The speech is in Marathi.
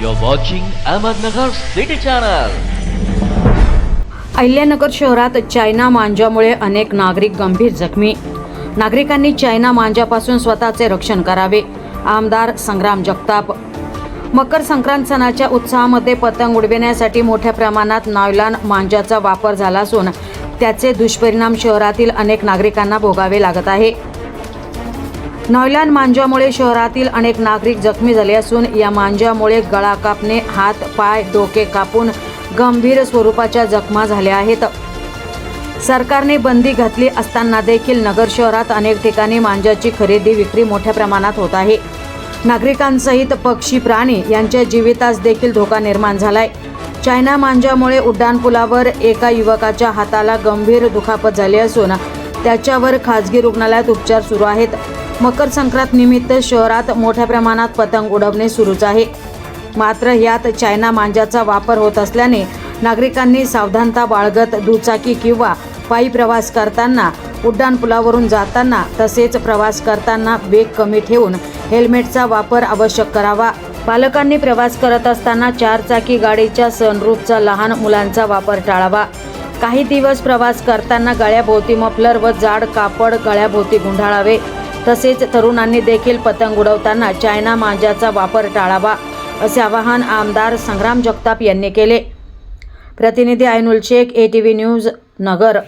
You're watching Ahmednagar City Channel. Ahilyanagar शहरात चायना मांजामुळे अनेक नागरिक गंभीर जखमी. नागरिकांनी चायना मांजापासून स्वतःचे रक्षण करावे आमदार संग्राम जगताप. मकर संक्रांत सणाच्या उत्साहामध्ये पतंग उडविण्यासाठी मोठ्या प्रमाणात नायलॉन मांजाचा वापर झाला असून त्याचे दुष्परिणाम शहरातील अनेक नागरिकांना भोगावे लागत आहे. नॉयलान मांजामुळे शहरातील अनेक नागरिक जखमी झाले असून या मांजामुळे गळा कापणे हात पाय डोके कापून गंभीर स्वरूपाच्या जखमा झाल्या आहेत. सरकारने बंदी घातली असताना देखील नगर शहरात अनेक ठिकाणी मांजाची खरेदी विक्री मोठ्या प्रमाणात होत आहे. नागरिकांसहित पक्षी प्राणी यांच्या जीवितास देखील धोका निर्माण झालाय. चायना मांजामुळे उड्डाणपुलावर एका युवकाच्या हाताला गंभीर दुखापत झाली असून त्याच्यावर खाजगी रुग्णालयात उपचार सुरू आहेत. मकर संक्रांत निमित्त शहरात मोठ्या प्रमाणात पतंग उडवणे सुरूच आहे. मात्र यात चायना मांजाचा वापर होत असल्याने नागरिकांनी सावधानता बाळगत दुचाकी किंवा पायी प्रवास करताना उड्डाणपुलावरून जाताना तसेच प्रवास करताना वेग कमी ठेवून हेल्मेटचा वापर आवश्यक करावा. पालकांनी प्रवास करत असताना चारचाकी गाडीच्या सनरूफचा लहान मुलांचा वापर टाळावा. काही दिवस प्रवास करताना गळ्याभोवती मफलर व जाड कापड गळ्याभोवती गुंढाळावे तसेच तरुणांनी देखील पतंग उडवताना चायना मांजाचा वापर टाळावा असे आवाहन आमदार संग्राम जगताप यांनी केले. प्रतिनिधी Ainul Shaikh A T V news Nagar.